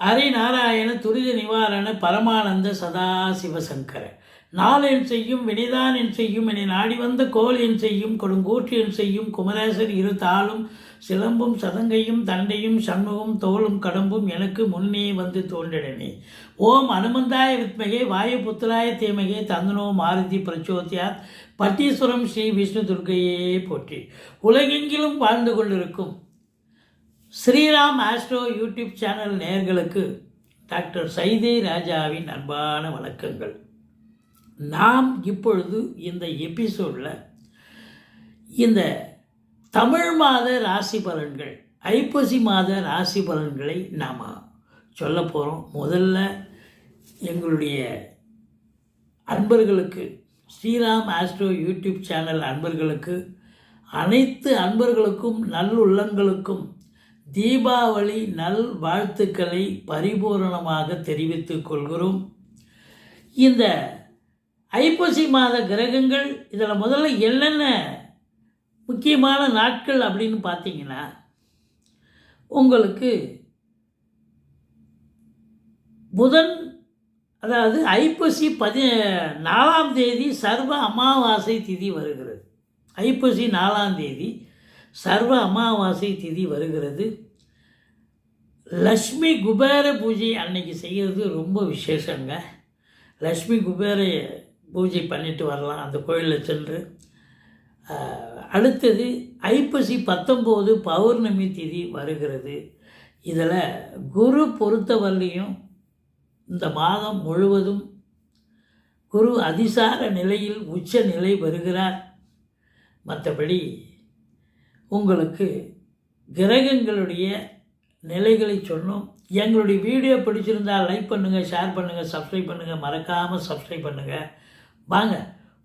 ஹரிநாராயண துரித நிவாரண பரமானந்த சதாசிவசங்கர. நாளென் செய்யும் வினைதான் என் செய்யும் என நாடி வந்த கோல் என் செய்யும் கொடுங்கூற்று என் செய்யும் குமரேசர் இரு தாளும் சிலம்பும் சதங்கையும் தண்டையும் சண்முகம் தோளும் கடம்பும் எனக்கு முன்னே வந்து தோன்றினே ஓம் அனுமந்தாய வித்மகே வாயுபுத்திராய தேமகே தந்தனோ மாருதி பிரச்சோத்தியார் பட்டீஸ்வரம் ஸ்ரீ விஷ்ணு துர்கையே போற்றி. உலகெங்கிலும் வாழ்ந்து கொண்டிருக்கும் ஸ்ரீராம் ஆஸ்ட்ரோ யூடியூப் சேனல் நேயர்களுக்கு டாக்டர் சைதே ராஜாவின் அன்பான வணக்கங்கள். நாம் இப்பொழுது இந்த எபிசோடில் இந்த தமிழ் மாத ராசி பலன்கள் ஐப்பசி மாத ராசி பலன்களை நாம் சொல்ல போகிறோம் முதல்ல எங்களுடைய அன்பர்களுக்கு ஸ்ரீராம் ஆஸ்ட்ரோ யூடியூப் சேனல் அன்பர்களுக்கு அனைத்து அன்பர்களுக்கும் நல்லுள்ளங்களுக்கும் தீபாவளி நல் வாழ்த்துக்களை பரிபூரணமாக தெரிவித்துக் கொள்கிறோம். இந்த ஐப்பசி மாத கிரகங்கள் இதில் முதல்ல என்னென்ன முக்கியமான நாட்கள் அப்படின்னு பார்த்தீங்கன்னா உங்களுக்கு புதன் அதாவது ஐப்பசி பதி நாலாம் தேதி சர்வ அமாவாசை திதி வருகிறது. ஐப்பசி நாலாம் தேதி சர்வ அமாவாசை திதி வருகிறது. லக்ஷ்மி குபேர பூஜை அன்னைக்கு செய்கிறது ரொம்ப விசேஷங்க. லக்ஷ்மி குபேர பூஜை பண்ணிட்டு வரலாம் அந்த கோயிலில் சென்று. அடுத்தது ஐப்பசி பத்தொம்போது பௌர்ணமி திதி வருகிறது. இதில் குரு பொறுத்தவரையிலையும் இந்த மாதம் முழுவதும் குரு அதிசார நிலையில் உச்ச நிலை வருகிறார். மற்றபடி உங்களுக்கு கிரகங்களுடைய நிலைகளை சொன்னோம் எங்களுடைய வீடியோ பிடிச்சிருந்தால் லைக் பண்ணுங்கள் ஷேர் பண்ணுங்கள் சப்ஸ்கிரைப் பண்ணுங்கள் மறக்காமல் சப்ஸ்கிரைப் பண்ணுங்கள் வாங்க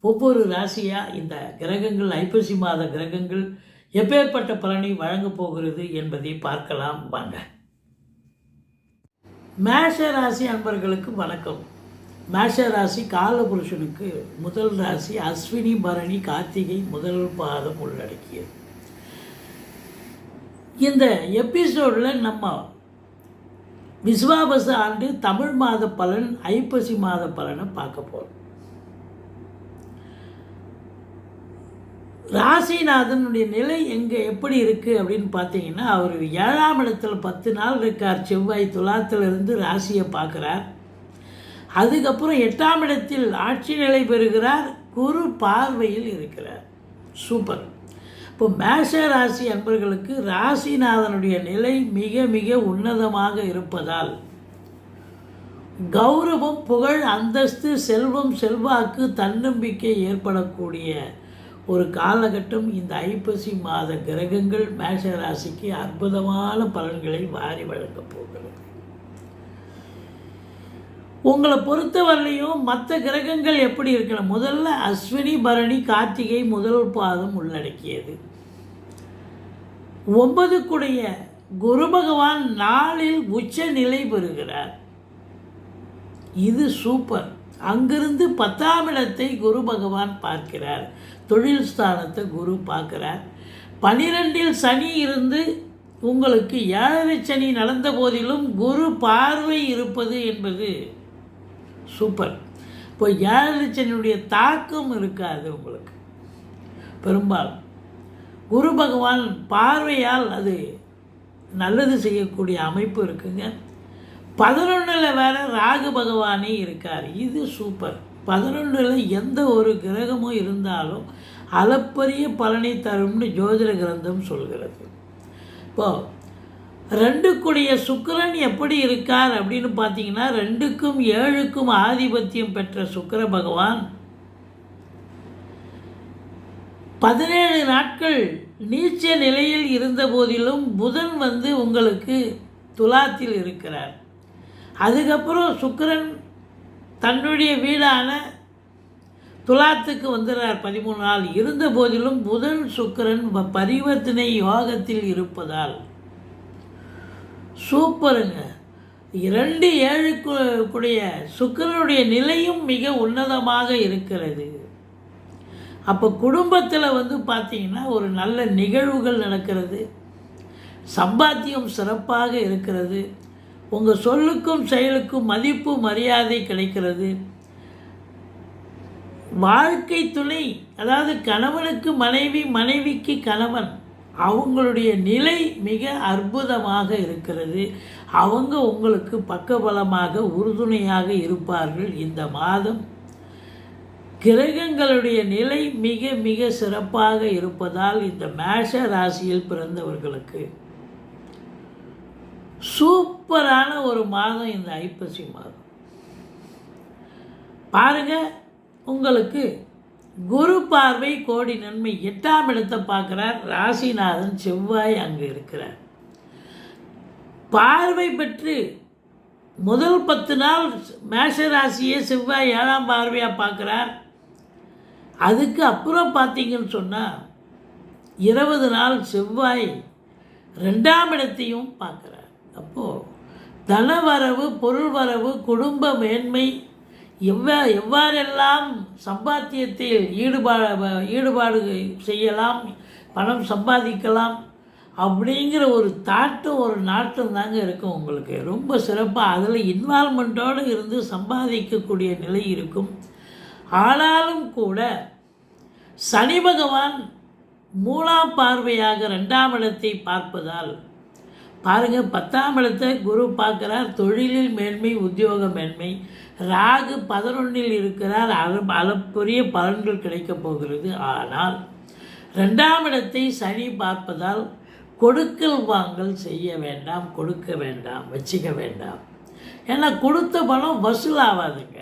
ஒவ்வொரு ராசியாக இந்த கிரகங்கள் ஐப்பசி மாத கிரகங்கள் எப்பேற்பட்ட பலனை வழங்கப் போகிறது என்பதை பார்க்கலாம். வாங்க. மேஷ ராசி அன்பர்களுக்கு வணக்கம். மேஷ ராசி காலபுருஷனுக்கு முதல் ராசி அஸ்வினி பரணி கார்த்திகை முதல் பாதம் உள்ளடக்கியது. இந்த எபிசோடில் நம்ம விஸ்வாபச ஆண்டு தமிழ் மாத பலன் ஐப்பசி மாத பலனை பார்க்க போகிறோம் ராசிநாதனுடைய நிலை எங்கே எப்படி இருக்குது அப்படின்னு பார்த்தீங்கன்னா அவர் ஏழாம் இடத்துல பத்து நாள் இருக்கார். செவ்வாய் துலாத்திலிருந்து ராசியை பார்க்குறார். அதுக்கப்புறம் எட்டாம் இடத்தில் ஆட்சி நிலை பெறுகிறார். குரு பார்வையில் இருக்கிறார். சூப்பர். இப்போ மேஷ ராசி அன்பர்களுக்கு ராசிநாதனுடைய நிலை மிக மிக உன்னதமாக இருப்பதால் கௌரவம் புகழ் அந்தஸ்து செல்வம் செல்வாக்கு தன்னம்பிக்கை ஏற்படக்கூடிய ஒரு காலகட்டம். இந்த ஐப்பசி மாத கிரகங்கள் மேஷ ராசிக்கு அற்புதமான பலன்களை வாரி வழங்கப் போகிறது. உங்களை பொறுத்தவரையிலையும் மற்ற கிரகங்கள் எப்படி இருக்கணும் முதல்ல அஸ்வினி பரணி கார்த்திகை முதல் பாதம் உள்ளடக்கியது. ஒன்பதுக்குடைய குரு பகவான் நாளில் உச்ச நிலை பெறுகிறார். இது சூப்பர் அங்கிருந்து பத்தாம் இடத்தை குரு பகவான் பார்க்கிறார். தொழில் ஸ்தானத்தை குரு பார்க்கிறார். பனிரெண்டில் சனி இருந்து உங்களுக்கு ஏழரை சனி நடந்த போதிலும் குரு பார்வை இருப்பது என்பது சூப்பர் இப்போ ஏழரை சனியுடைய தாக்கம் இருக்காது உங்களுக்கு. பெரும்பாலும். குரு பகவான் பார்வையால் அது நல்லது செய்யக்கூடிய அமைப்பு இருக்குங்க. பதினொன்றில் வேறு ராகு பகவானே இருக்கார். இது சூப்பர் பதினொன்றில் எந்த ஒரு கிரகமும் இருந்தாலும் அளப்பரிய பலனை தரும்னு ஜோதிட கிரந்தம் சொல்கிறது. இப்போது ரெண்டுக்குடைய சுக்கரன் எப்படி இருக்கார் அப்படின்னு பார்த்தீங்கன்னா ரெண்டுக்கும் ஏழுக்கும் ஆதிபத்தியம் பெற்ற சுக்கர பகவான் பதினேழு நாட்கள் நீச்ச நிலையில் இருந்த போதிலும் புதன் வந்து உங்களுக்கு துலாத்தில் இருக்கிறார். அதுக்கப்புறம் சுக்கரன் தன்னுடைய வீடான துலாத்துக்கு வந்துடுறார் பதிமூணு நாள் இருந்த போதிலும் புதன் சுக்கிரன் ப- பரிவர்த்தனை யோகத்தில் இருப்பதால். சூப்பருங்க. இரண்டு ஏழுக்குடைய சுக்கிரனுடைய நிலையும் மிக உன்னதமாக இருக்கிறது. அப்போ குடும்பத்தில் வந்து பார்த்தீங்கன்னா ஒரு நல்ல நிகழ்வுகள் நடக்கிறது. சம்பாத்தியம் சிறப்பாக இருக்கிறது. உங்கள் சொல்லுக்கும் செயலுக்கும் மதிப்பு மரியாதை கிடைக்கிறது. வாழ்க்கை துணை அதாவது கணவனுக்கு மனைவி மனைவிக்கு கணவன் அவங்களுடைய நிலை மிக அற்புதமாக இருக்கிறது. அவங்க உங்களுக்கு பக்கபலமாக உறுதுணையாக இருப்பார்கள் இந்த மாதம். கிரகங்களுடைய நிலை மிக மிக சிறப்பாக இருப்பதால் இந்த மேஷ ராசியில் பிறந்தவர்களுக்கு சூப்பரான ஒரு மாதம் இந்த ஐப்பசி மாதம். பாருங்க உங்களுக்கு குரு பார்வை கோடி நன்மை எட்டாம் இடத்தை பார்க்குறார். ராசிநாதன் செவ்வாய் அங்கே இருக்கிறார். பார்வை பெற்று முதல் பத்து நாள் மேஷ ராசியை செவ்வாய் ஏழாம் பார்வையாக பார்க்குறார். அதுக்கு அப்புறம் பார்த்தீங்கன்னு சொன்னால் இருபது நாள் செவ்வாய் ரெண்டாம் இடத்தையும் பார்க்குறார். அப்போது தனவரவு பொருள் வரவு குடும்ப மேன்மை எவ்வா எவ்வாறெல்லாம் சம்பாத்தியத்தில் ஈடுபாடு ஈடுபாடு செய்யலாம் பணம் சம்பாதிக்கலாம் அப்படிங்கிற ஒரு தாட்டும் ஒரு நாட்டம் தாங்க இருக்கும் உங்களுக்கு. ரொம்ப சிறப்பாக அதில் இன்வால்மெண்ட்டோடு இருந்து சம்பாதிக்கக்கூடிய நிலை இருக்கும். ஆனாலும் கூட சனி பகவான் மூலாம் பார்வையாக ரெண்டாம் இடத்தை பார்ப்பதால் பாருங்கள் பத்தாம் இடத்தை குரு பார்க்குறார். தொழிலில் மேன்மை உத்தியோக மேன்மை. ராகு பதினொன்றில் இருக்கிறார். அள அளப்பெரிய பலன்கள் கிடைக்கப் போகிறது. ஆனால் ரெண்டாம் இடத்தை சனி பார்ப்பதால் கொடுக்கல் வாங்கல் செய்ய வேண்டாம் கொடுக்க வேண்டாம் வச்சுக்க வேண்டாம். ஏன்னா கொடுத்த பணம் வசூலாகாதுங்க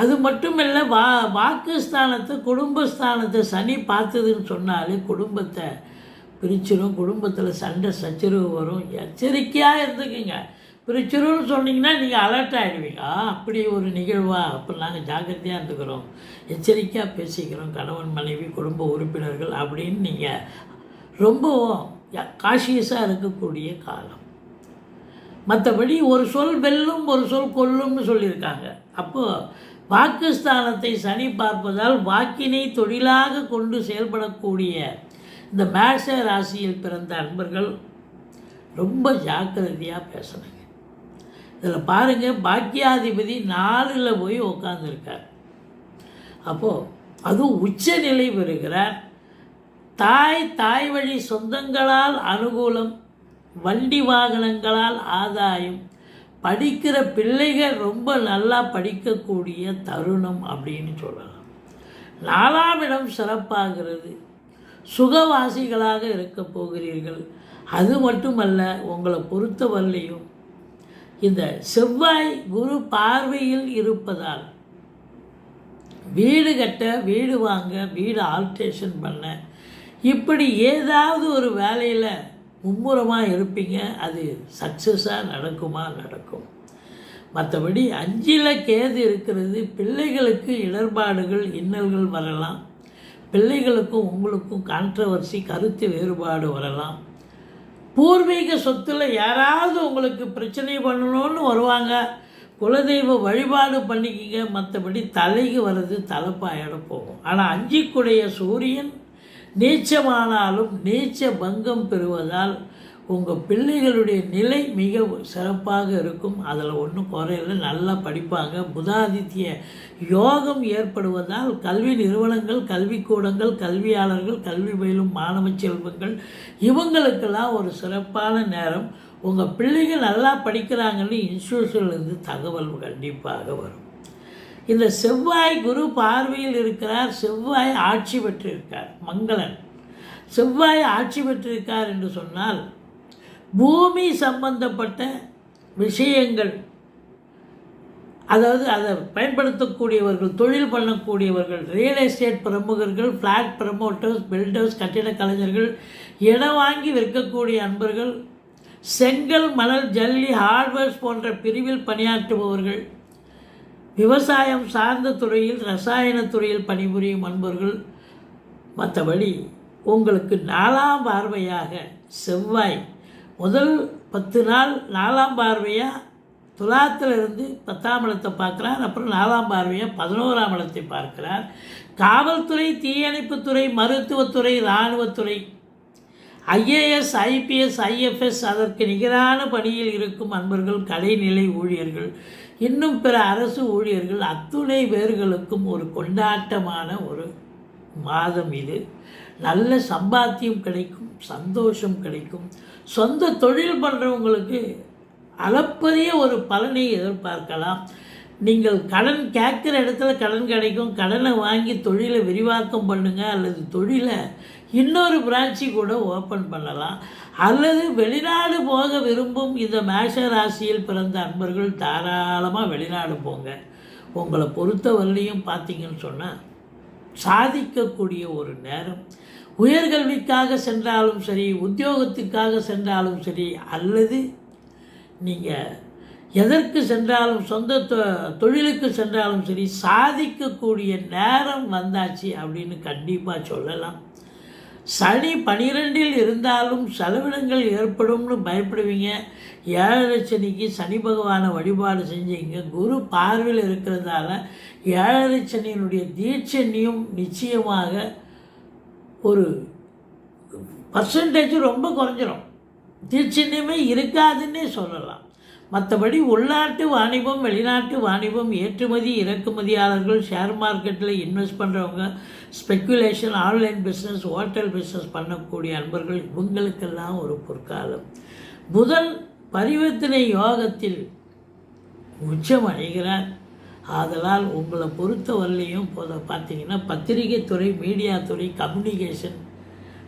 அது மட்டும் இல்லை வா வாக்குஸ்தானத்தை குடும்பஸ்தானத்தை சனி பார்த்ததுன்னு சொன்னாலே குடும்பத்தை பிரிச்சிடும் குடும்பத்தில் சண்டை சச்சரவு வரும். எச்சரிக்கையாக இருந்துக்குங்க. பிரிச்சிரும்னு சொன்னீங்கன்னா நீங்கள் அலர்ட் ஆகிடுவீங்க ஆ அப்படி ஒரு நிகழ்வா? அப்போ நாங்கள் ஜாக்கிரதையாக இருந்துக்கிறோம். எச்சரிக்கையாக பேசிக்கிறோம். கணவன் மனைவி குடும்ப உறுப்பினர்கள் அப்படின்னு நீங்கள் ரொம்பவும் காஷியஸாக இருக்கக்கூடிய காலம். மற்றபடி ஒரு சொல் வெல்லும் ஒரு சொல் கொல்லும்னு சொல்லியிருக்காங்க. அப்போது வாக்குஸ்தானத்தை சனி பார்ப்பதால் வாக்கினை தொழிலாக கொண்டு செயல்படக்கூடிய இந்த மேஷ ராசியில் பிறந்த அன்பர்கள் ரொம்ப ஜாக்கிரதையாக பேசுகிறாங்க இதில் பாருங்கள் பாக்கியாதிபதி நாலில் போய் உட்காந்துருக்கார் அப்போது அதுவும் உச்சநிலை பெறுகிறார். தாய் தாய் வழி சொந்தங்களால் அனுகூலம் வண்டி வாகனங்களால் ஆதாயம் படிக்கிற பிள்ளைகள் ரொம்ப நல்லா படிக்கக்கூடிய தருணம் அப்படின்னு சொல்லலாம். நாலாம் இடம் சிறப்பாகிறது. சுகவாசிகளாக இருக்க போகிறீர்கள். அது மட்டுமல்ல உங்களை பொறுத்தவரையிலையும் இந்த செவ்வாய் குரு பார்வையில் இருப்பதால் வீடு கட்ட வீடு வாங்க வீடு ஆல்ட்ரேஷன் பண்ண இப்படி ஏதாவது ஒரு வேலையில் மும்முரமாக இருப்பீங்க அது சக்ஸஸாக நடக்குமா? நடக்கும். மற்றபடி அஞ்சில் கேது இருக்கிறது பிள்ளைகளுக்கு இடர்பாடுகள் இன்னல்கள் வரலாம். பிள்ளைகளுக்கும் உங்களுக்கும் கான்ட்ரவர்சி கருத்து வேறுபாடு வரலாம். பூர்வீக சொத்தில் யாராவது உங்களுக்கு பிரச்சனை பண்ணணும்னு வருவாங்க. குலதெய்வ வழிபாடு பண்ணிக்கிங்க மற்றபடி தலைக்கு வர்றது தலைப்பாயிட போகும். ஆனால் அஞ்சிக்குடைய சூரியன் நீச்சமானாலும் நீச்ச பங்கம் பெறுவதால் உங்கள் பிள்ளைகளுடைய நிலை மிக சிறப்பாக இருக்கும். அதில் ஒன்றும் குறையில நல்லா படிப்பாங்க. புதாதித்ய யோகம் ஏற்படுவதால் கல்வி நிறுவனங்கள் கல்விக்கூடங்கள் கல்வியாளர்கள் கல்வி பயிலும் மாணவ செல்வங்கள் இவங்களுக்கெல்லாம் ஒரு சிறப்பான நேரம். உங்கள் பிள்ளைகள் நல்லா படிக்கிறாங்கன்னு இன்ஸ்டியூஷன்லேருந்து தகவல் கண்டிப்பாக வரும். இந்த செவ்வாய் குரு பார்வையில் இருக்கிறார் செவ்வாய் ஆட்சி பெற்றிருக்கார் மங்களன். செவ்வாய் ஆட்சி பெற்றிருக்கார் என்று சொன்னால் பூமி சம்பந்தப்பட்ட விஷயங்கள் அதாவது அதை பயன்படுத்தக்கூடியவர்கள் தொழில் பண்ணக்கூடியவர்கள் ரியல் எஸ்டேட் பிரமுகர்கள் ஃப்ளாட் ப்ரமோட்டர்ஸ் பில்டர்ஸ் கட்டிட கலைஞர்கள் இடம் வாங்கி விற்கக்கூடிய அன்பர்கள் செங்கல் மணல் ஜல்லி ஹார்ட்வேர்ஸ் போன்ற பிரிவில் பணியாற்றுபவர்கள் விவசாயம் சார்ந்த துறையில் ரசாயனத்துறையில் பணிபுரியும் அன்பர்கள் மற்றபடி உங்களுக்கு நாலாம் பார்வையாக செவ்வாய். முதல் பத்து நாள் நாலாம் பார்வையாக துலாத்தில் இருந்து பத்தாம் இடத்தை பார்க்குறார் அப்புறம் நாலாம் பார்வையாக பதினோராம் இடத்தை பார்க்கிறார். காவல்துறை தீயணைப்புத்துறை மருத்துவத்துறை இராணுவத்துறை ஐஏஎஸ் ஐபிஎஸ் ஐஎஃப்எஸ் அதற்கு நிகரான பணியில் இருக்கும் அன்பர்கள் கலைநிலை ஊழியர்கள் இன்னும் பிற அரசு ஊழியர்கள் அத்துணை பேர்களுக்கும் ஒரு கொண்டாட்டமான ஒரு மாதம் இது. நல்ல சம்பாத்தியம் கிடைக்கும் சந்தோஷம் கிடைக்கும். சொந்த தொழில் பண்ணுறவங்களுக்கு அளப்பரிய ஒரு பலனை எதிர்பார்க்கலாம். நீங்கள் கடன் கேட்குற இடத்துல கடன் கிடைக்கும் கடனை வாங்கி தொழிலை விரிவாக்கம் பண்ணுங்கள் அல்லது தொழிலை இன்னொரு பிரான்ச்சி கூட ஓப்பன் பண்ணலாம். அல்லது வெளிநாடு போக விரும்பும் இந்த மேஷ ராசியில் பிறந்த அன்பர்கள் தாராளமாக வெளிநாடு போங்க. உங்களை பொறுத்தவரையிலையும் பார்த்தீங்கன்னு சொன்னால் சாதிக்கக்கூடிய ஒரு நேரம். உயர்கல்விக்காக சென்றாலும் சரி உத்தியோகத்துக்காக சென்றாலும் சரி அல்லது நீங்கள் எதற்கு சென்றாலும் சொந்த தொ- தொழிலுக்கு சென்றாலும் சரி சாதிக்கக்கூடிய நேரம் வந்தாச்சு அப்படின்னு கண்டிப்பாக சொல்லலாம். சனி பனிரெண்டில் இருந்தாலும் செலவினங்கள் ஏற்படும்னு பயப்படுவீங்க. ஏழரை சனிக்கு சனி பகவானை வழிபாடு செஞ்சீங்க. குரு பார்வையில் இருக்கிறதால ஏழரை சனியினுடைய தீட்சண்யம் நிச்சயமாக ஒரு பர்சன்டேஜ் ரொம்ப குறைஞ்சிரும். தீட்சண்யமே இருக்காதுன்னே சொல்லலாம். மற்றபடி உள்நாட்டு வாணிபம் வெளிநாட்டு வாணிபம் ஏற்றுமதி இறக்குமதியாளர்கள் ஷேர் மார்க்கெட்டில் இன்வெஸ்ட் பண்ணுறவங்க speculation online business hotel business பண்ணக்கூடிய அன்பர்கள் இவங்களுக்கெல்லாம் ஒரு பொற்காலம். புதன் பரிவர்த்தனை யோகத்தில் உச்சம் அடைகிறார். ஆதலால் உங்களை பொறுத்தவரையிலையும் போத பார்த்தீங்கன்னா பத்திரிகை துறை மீடியா துறை கம்யூனிகேஷன்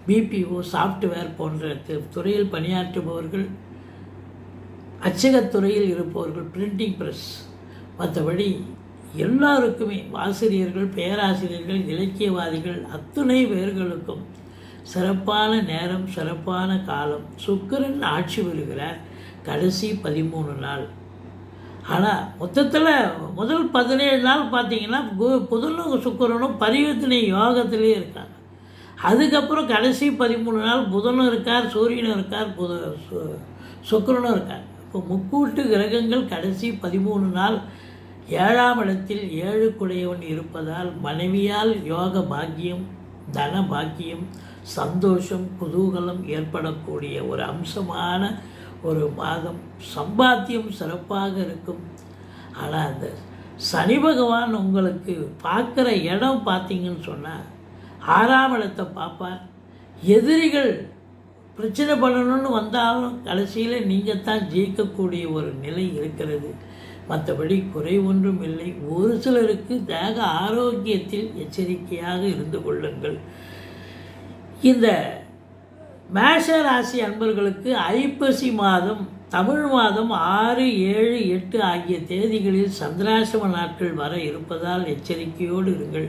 பிபிஓ சாஃப்ட்வேர் போன்ற து- துறையில் பணியாற்றுபவர்கள் அச்சகத்துறையில் இருப்பவர்கள் பிரிண்டிங் ப்ரெஸ் மற்றபடி எல்லாருக்குமே ஆசிரியர்கள் பேராசிரியர்கள் இலக்கியவாதிகள் அத்துணை பேர்களுக்கும் சிறப்பான நேரம் சிறப்பான காலம். சுக்கரன் ஆட்சி வருகிறார் கடைசி பதிமூணு நாள். ஆனால் மொத்தத்தில் முதல் பதினேழு நாள் பார்த்தீங்கன்னா கு- புதனும் சுக்கரனும் பரிவர்த்தனை யோகத்திலே இருக்காங்க. அதுக்கப்புறம் கடைசி பதிமூணு நாள் புதனும் இருக்கார் சூரியனும் இருக்கார் புத சு- சுக்கிரனும் இருக்கார். இப்போ முக்கூட்டு கிரகங்கள் கடைசி பதிமூணு நாள் ஏழாம் இடத்தில் ஏழு குடையவன் இருப்பதால் மனைவியால் யோக பாக்கியம் தன பாக்கியம் சந்தோஷம் குதூகலம் ஏற்படக்கூடிய ஒரு அம்சமான ஒரு மாதம். சம்பாத்தியம் சிறப்பாக இருக்கும். ஆனால் அந்த சனி பகவான் உங்களுக்கு பார்க்குற இடம் பார்த்தீங்கன்னு சொன்னால் ஆறாம் இடத்தை பார்ப்பார். எதிரிகள் பிரச்சனை பண்ணணும்னு வந்தாலும் கடைசியில் நீங்கள் தான் ஜெயிக்கக்கூடிய ஒரு நிலை இருக்கிறது. மற்றபடி குறை ஒன்றும் இல்லை. ஒரு சிலருக்கு தேக ஆரோக்கியத்தில் எச்சரிக்கையாக இருந்து கொள்ளுங்கள். இந்த மேஷ ராசி அன்பர்களுக்கு ஐப்பசி மாதம் தமிழ் மாதம் ஆறு ஏழு எட்டு ஆகிய தேதிகளில் சந்திராசிரம நாட்கள் வர இருப்பதால் எச்சரிக்கையோடு இருங்கள்.